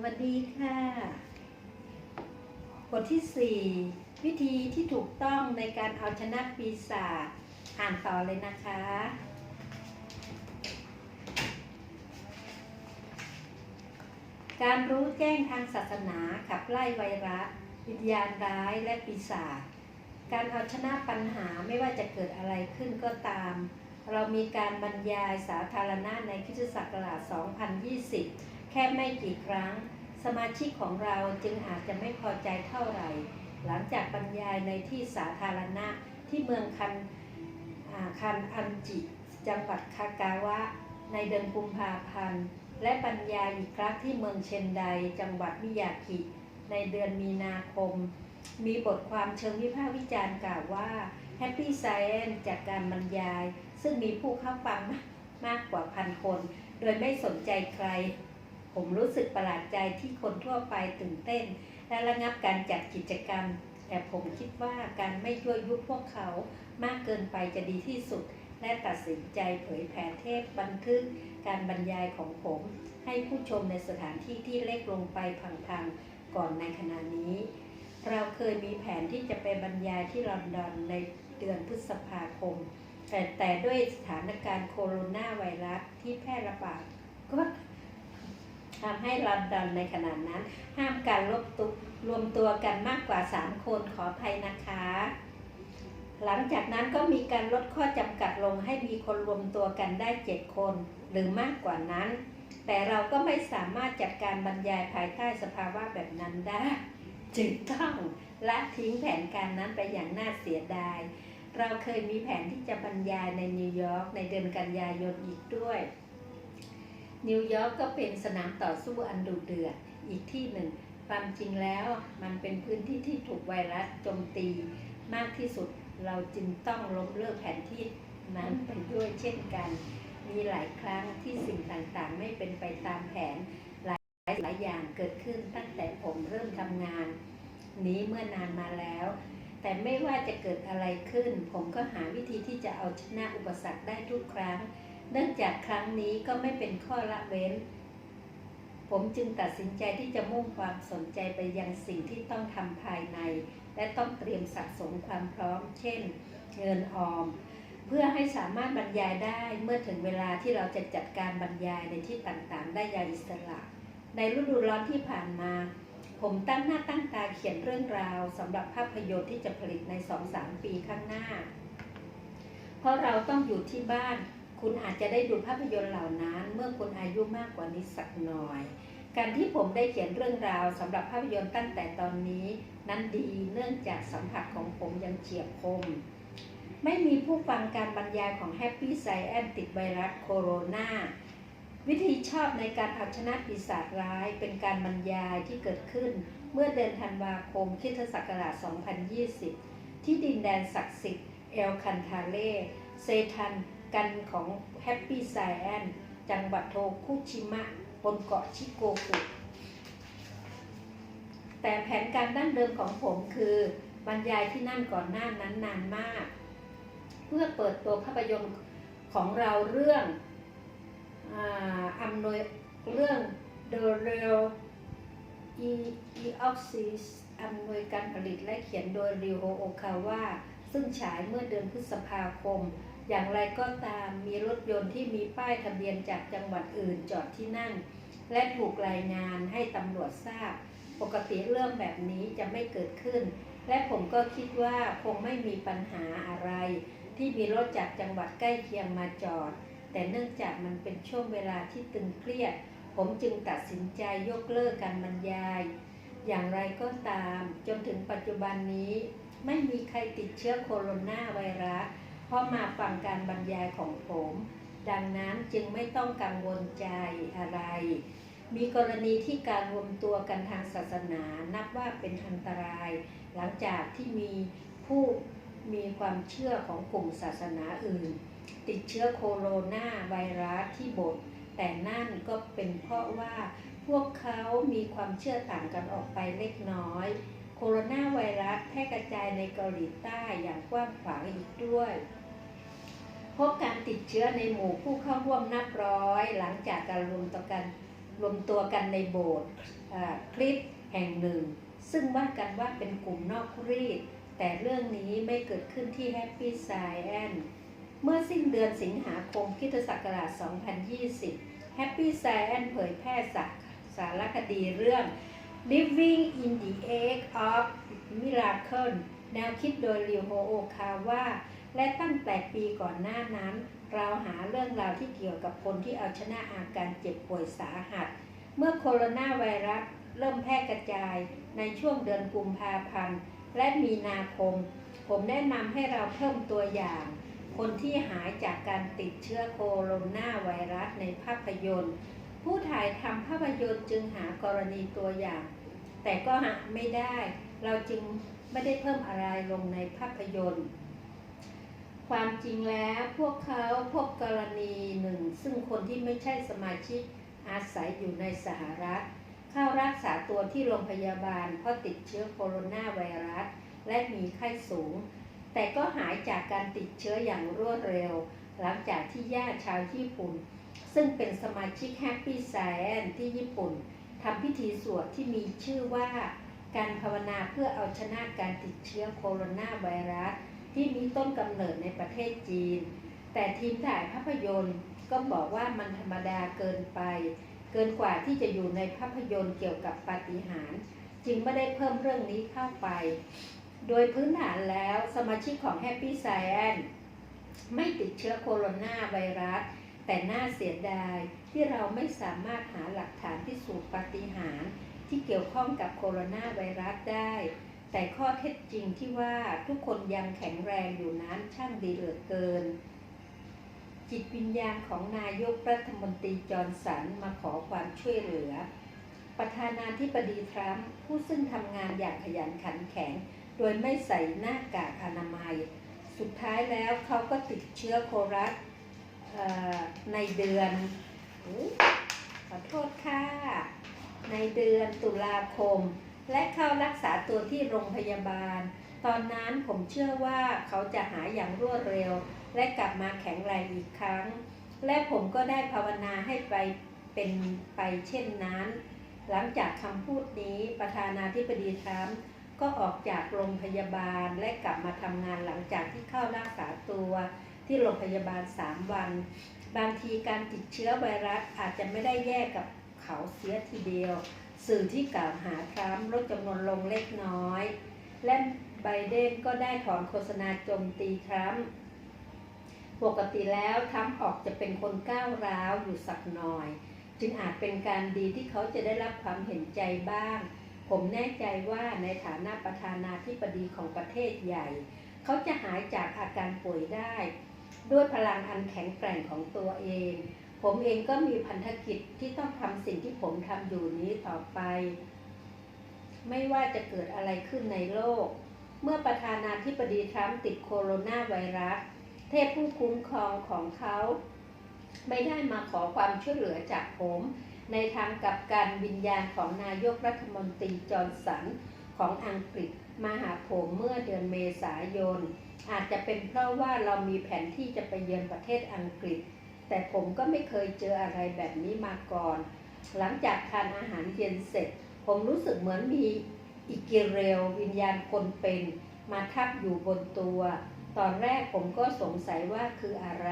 วัสดีค่ะ บทที่ 4 วิธีที่ถูกต้องในการเอาชนะปีศาจอ่านต่อเลยนะคะ การรู้แจ้งทางศาสนาขับไล่ไวรัสวิญญาณร้ายและปีศาจการเอาชนะปัญหาไม่ว่าจะเกิดอะไรขึ้นก็ตาม เรามีการบรรยายสาธารณะในคริสตศักราช 2020 แค่ไม่กี่ครั้ง สมาชิกของเราจึงอาจจะไม่พอใจเท่าไหร่ หลังจากบรรยายในที่สาธารณะที่เมืองคันอันอันจิจังหวัดคากาวะ ในเดือนกุมภาพันธ์ และบรรยายอีกครั้งที่เมืองเชนไดจังหวัดมิยากิ ในเดือนมีนาคม มีบทความเชิงวิพากษ์วิจารณ์กล่าวว่า Happy Science จากการบรรยาย ซึ่งมีผู้เข้าฟังมากกว่าพันคน โดยไม่สนใจใคร ผมรู้สึกประหลาดใจที่คนทั่วไปตื่นเต้น และระงับการจัดกิจกรรม แต่ผมคิดว่าการไม่ยั่วยุพวกเขามากเกินไปจะดีที่สุด และตัดสินใจเผยแผ่เทพบันทึกการบรรยายของผม ให้ผู้ชมในสถานที่ที่เล็กลงไปพังๆก่อนในขณะนี้ เราเคยมีแผนที่จะไปบรรยายที่ลอนดอนในเดือนพฤษภาคม แต่แต่ด้วยสถานการณ์โคโรนาไวรัสที่แพร่ระบาดก็ ทำให้ลอนดอนในขณะนั้น ห้ามการรวมตัวรวมตัวกันมากกว่า 3 คนขออภัยนะคะ หลังจากนั้นก็มีการลดข้อจำกัดลงให้มีคนรวมตัวกันได้ 7 คนหรือมากกว่านั้น แต่เราก็ไม่สามารถจัดการบรรยายภายใต้สภาวะแบบนั้นได้ จึงต้องละทิ้งแผนการนั้นไปอย่างน่าเสียดาย เราเคยมีแผนที่จะบรรยายในนิวยอร์กในเดือนกันยายนอีกด้วย นิวยอร์กก็เป็นสนามต่อสู้อันดุเดือดอีกที่หนึ่ง ความจริงแล้วมันเป็นพื้นที่ที่ถูกไวรัสโจมตีมากที่สุดเราจึงต้องล้มเลิกแผนที่นั้นไปด้วยเช่นกัน มีหลายครั้งที่สิ่งต่างๆ ไม่เป็นไปตามแผน หลายหลายอย่างเกิดขึ้นตั้งแต่ผมเริ่มทำงาน นี้เมื่อนานมาแล้ว แต่ไม่ว่าจะเกิดอะไรขึ้น ผมก็หาวิธีที่จะเอาชนะอุปสรรคได้ทุกครั้ง เนื่องจากครั้งนี้ก็ไม่เป็นข้อละเว้น ผมจึงตัดสินใจที่จะมุ่งความสนใจไปยังสิ่งที่ต้องทำภายใน และต้องเตรียมสะสมความพร้อม เช่น เงินออม เพื่อให้สามารถบรรยายได้เมื่อถึงเวลาที่เราจะจัดการบรรยายในที่ต่างๆ ได้อย่างอิสระ ในฤดูร้อนที่ผ่านมา ผมตั้งหน้าตั้งตาเขียนเรื่องราวสำหรับภาพยนตร์ที่จะผลิตใน 2-3 ปีข้างหน้า เพราะเราต้องอยู่ที่บ้าน คุณอาจจะได้ดูภาพยนตร์เหล่านั้น เมื่อคุณอายุมากกว่านี้สักหน่อย การที่ผมได้เขียนเรื่องราวสำหรับภาพยนตร์ตั้งแต่ตอนนี้ นั้นดีเนื่องจากสัมผัสของผมยังเฉียบคม ไม่มีผู้ฟังการบรรยายของ Happy Science ติดไวรัสโคโรนาวิธีชอบในการเอาชนะปีศาจร้ายเป็นการบรรยายที่เกิดขึ้น เมื่อเดือนธันวาคมคริสตศักราช 2020 ที่ดินแดนศักดิ์สิทธิ์เอลคันทาเล่เซทัน กันของ Happy Science จังหวัดโทคุชิมะบนเกาะชิโกกุแต่แผนการดั้งเดิมของผมคือบรรยายที่นั่นก่อนหน้านั้นนานมาก เพื่อเปิดตัวภาพยนตร์ของเราเรื่องอาอำนวยเรื่อง The Real e e o x i s อำนวยการผลิตและเขียนโดยริโอโอคาวะซึ่งฉายเมื่อเดือนพฤษภาคม อย่างไรก็ตามมีรถยนต์ที่มีป้ายทะเบียนจากจังหวัดอื่นจอดที่นั่น และถูกรายงานให้ตำรวจทราบ ปกติเรื่องแบบนี้จะไม่เกิดขึ้น และผมก็คิดว่าคงไม่มีปัญหาอะไร ที่มีรถจากจังหวัดใกล้เคียงมาจอด แต่เนื่องจากมันเป็นช่วงเวลาที่ตึงเครียด ผมจึงตัดสินใจยกเลิกการบรรยาย อย่างไรก็ตาม จนถึงปัจจุบันนี้ ไม่มีใครติดเชื้อโคโรนาไวรัส ราะมาฟังการบรรยายของผม ดังนั้นจึงไม่ต้องกังวลใจอะไร มีกรณีที่การรวมตัวกันทางศาสนานับว่าเป็นอันตราย หลังจากที่มีผู้มีความเชื่อของกลุ่มศาสนาอื่น ติดเชื้อโคโรนาไวรัสที่โบสถ์แต่นั่นก็เป็นเพราะว่าพวกเขามีความเชื่อต่างกันออกไปเล็กน้อย โคโรนาไวรัสแพร่กระจายในเกาหลีใต้อย่างกว้างขวางอีกด้วย พบการติดเชื้อในหมู่ผู้เข้าร่วมนับร้อย หลังจากการรวมตัวกันรวมตัวกันในโบสถ์คริสต์แห่งหนึ่ง ซึ่งว่ากันว่าเป็นกลุ่มนอกรีด แต่เรื่องนี้ไม่เกิดขึ้นที่แฮปปี้ไซแอนเมื่อสิ้นเดือนสิงหาคมคิศักราช 2020 Happy Science เผยแพร่สาสารคดีเรื่อง Living in the Age of Miracle แนวคิดโดยริวโฮโอคาว่า และตั้งแต่ปีก่อนหน้านั้น เราหาเรื่องราวที่เกี่ยวกับคนที่เอาชนะอาการเจ็บป่วยสาหัส เมื่อโคโรนาไวรัสเริ่มแพร่กระจายในช่วงเดือนกุมภาพันธ์ และมีนาคม ผมแนะนำให้เราเพิ่มตัวอย่าง คนที่หายจากการติดเชื้อโคโรนาไวรัสในภาพยนตร์ ผู้ถ่ายทำภาพยนตร์จึงหากรณีตัวอย่าง แต่ก็หาไม่ได้ เราจึงไม่ได้เพิ่มอะไรลงในภาพยนตร์ ความจริงแล้วพวกเขาพบกรณีหนึ่ง ซึ่งคนที่ไม่ใช่สมาชิกอาศัยอยู่ในสหรัฐ เข้ารักษาตัวที่โรงพยาบาลเพราะติดเชื้อโคโรนาไวรัส และมีไข้สูง แต่ก็หายจากการติดเชื้ออย่างรวดเร็ว หลังจากที่ญาติชาวญี่ปุ่น ซึ่งเป็นสมาชิก Happy Science ที่ญี่ปุ่นทำพิธีสวดที่มีชื่อว่า การภาวนาเพื่อเอาชนะการติดเชื้อโคโรนาไวรัส ที่มีต้นกำเนิดในประเทศจีน แต่ทีมถ่ายภาพยนตร์ก็บอกว่ามันธรรมดาเกินไป เกินกว่าที่จะอยู่ในภาพยนตร์เกี่ยวกับปาฏิหาริย์จึงไม่ได้เพิ่มเรื่องนี้เข้าไป โดยพื้นฐานแล้วสมาชิกของ Happy Science ไม่ติดเชื้อโคโรนาไวรัส แต่น่าเสียดายที่เราไม่สามารถหาหลักฐานพิสูจน์ปาฏิหาริย์ที่เกี่ยวข้องกับโคโรนาไวรัสได้ แต่ข้อเท็จจริงที่ว่าทุกคนยังแข็งแรงอยู่นั้นช่างดีเหลือเกิน จิตวิญญาณของนายกรัฐมนตรีจอร์นสันมาขอความช่วยเหลือ ประธานาธิบดีทรัมป์ผู้ซึ่งทำงานอย่างขยันขันแข็ง โดยไม่ใส่หน้ากากอนามัย สุดท้ายแล้วเขาก็ติดเชื้อโครัสในเดือนอขอโทษค่ะ ในเดือนตุลาคม และเข้ารักษาตัวที่โรงพยาบาล ตอนนั้นผมเชื่อว่าเขาจะหายอย่างรวดเร็ว และกลับมาแข็งแรงอีกครั้ง และผมก็ได้ภาวนาให้ไปเป็นไปเช่นนั้น หลังจากคำพูดนี้ประธานาธิบดีทรัมป์ก็ออกจากโรงพยาบาลและกลับมาทำงานหลังจากที่เข้ารักษาตัวที่โรงพยาบาล 3 วัน บางทีการติดเชื้อไวรัสอาจจะไม่ได้แย่กับเขาเสียทีเดียว สื่อที่กล่าวหาทรัมป์ลดจำนวนลงเล็กน้อย และไบเดนก็ได้ถอนโฆษณาโจมตีทรัมป์ปกติแล้วทรัมป์ออกจะเป็นคนก้าวร้าวอยู่สักหน่อย จึงอาจเป็นการดีที่เขาจะได้รับความเห็นใจบ้าง ผมแน่ใจว่าในฐานะประธานาธิบดีของประเทศใหญ่ เขาจะหายจากอาการป่วยได้ ด้วยพลังอันแข็งแกร่งของตัวเอง ผมเองก็มีพันธกิจที่ต้องทำสิ่งที่ผมทำอยู่นี้ต่อไป ไม่ว่าจะเกิดอะไรขึ้นในโลก เมื่อประธานาธิบดีทรัมป์ติดโคโรนาไวรัส เทพผู้คุ้มครองของเขา ไม่ได้มาขอความช่วยเหลือจากผม ในทางกับการวิญญาณของนายกรัฐมนตรีจอร์นสันของอังกฤษมาหาผมเมื่อเดือนเมษายน อาจจะเป็นเพราะว่าเรามีแผนที่จะไปเยือนประเทศอังกฤษ แต่ผมก็ไม่เคยเจออะไรแบบนี้มาก่อน หลังจากทานอาหารเย็นเสร็จ ผมรู้สึกเหมือนมีอิกิเรลวิญญาณคนเป็น มาทับอยู่บนตัว ตอนแรกผมก็สงสัยว่าคืออะไร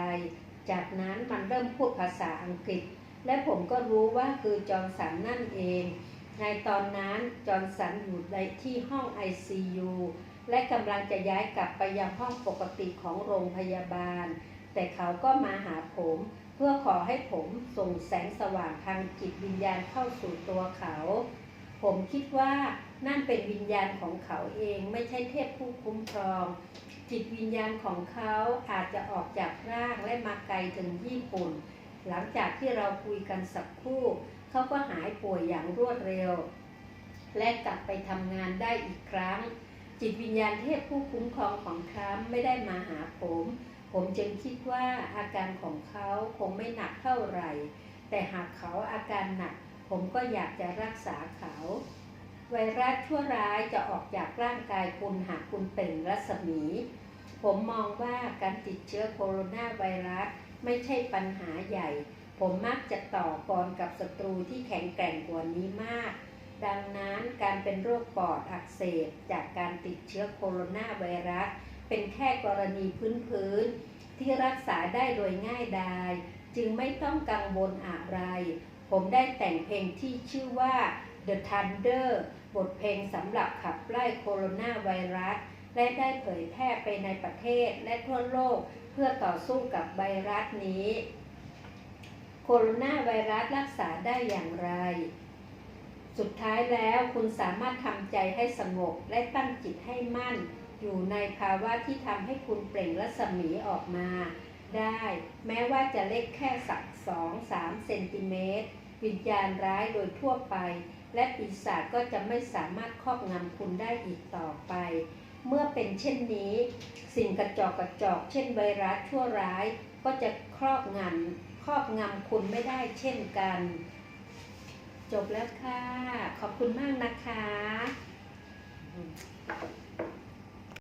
จากนั้นมันเริ่มพูดภาษาอังกฤษ และผมก็รู้ว่าคือจอร์สันนั่นเองในตอนนั้นจอร์นสันอยู่ในที่ห้อง ICU และกำลังจะย้ายกลับไปยังห้องปกติของโรงพยาบาล แต่เขาก็มาหาผม เพื่อขอให้ผมส่งแสงสว่างทางจิตวิญญาณเข้าสู่ตัวเขา ผมคิดว่านั่นเป็นวิญญาณของเขาเองไม่ใช่เทพผู้คุ้มครอง จิตวิญญาณของเขาอาจจะออกจากร่างและมาไกลถึงญี่ปุ่น หลังจากที่เราคุยกันสักครู่ เขาก็หายป่วยอย่างรวดเร็ว และกลับไปทำงานได้อีกครั้ง จิตวิญญาณเทพผู้คุ้มครองของทรัมไม่ได้มาหาผม ผมจึงคิดว่าอาการของเขาคงไม่หนักเท่าไหร่ แต่หากเขาอาการหนัก ผมก็อยากจะรักษาเขา ไวรัสชั่วร้ายจะออกจากร่างกายคุณหากคุณเป็นรัศมี ผมมองว่าการติดเชื้อโคโรนาไวรัสไม่ใช่ปัญหาใหญ่ ผมมักจะต่อกรกับศัตรูที่แข็งแกร่งกว่านี้มาก ดังนั้นการเป็นโรคปอดอักเสบจากการติดเชื้อโคโรนาไวรัส เป็นแค่กรณีพื้นๆที่รักษาได้โดยง่ายดายจึงไม่ต้องกังวลอะไร ผมได้แต่งเพลงที่ชื่อว่า The Thunder บทเพลงสำหรับขับไล่โคโรนาไวรัส และได้เผยแพร่ไปในประเทศและทั่วโลกเพื่อต่อสู้กับไวรัสนี้ โคโรนาไวรัสรักษาได้อย่างไร สุดท้ายแล้วคุณสามารถทำใจให้สงบและตั้งจิตให้มั่น อยู่ในภาวะที่ทำให้คุณเปล่งรัศมีออกมา ได้ แม้ว่าจะเล็กแค่สักสองสามเซนติเมตร วิญญาณร้ายโดยทั่วไป และปีศาจก็จะไม่สามารถครอบงำคุณได้อีกต่อไป เมื่อเป็นเช่นนี้ สิ่งกระจอกกระจอก เช่นไวรัสชั่วร้าย ก็จะครอบงำครอบงำคุณไม่ได้เช่นกัน จบแล้วค่ะ ขอบคุณมากนะคะ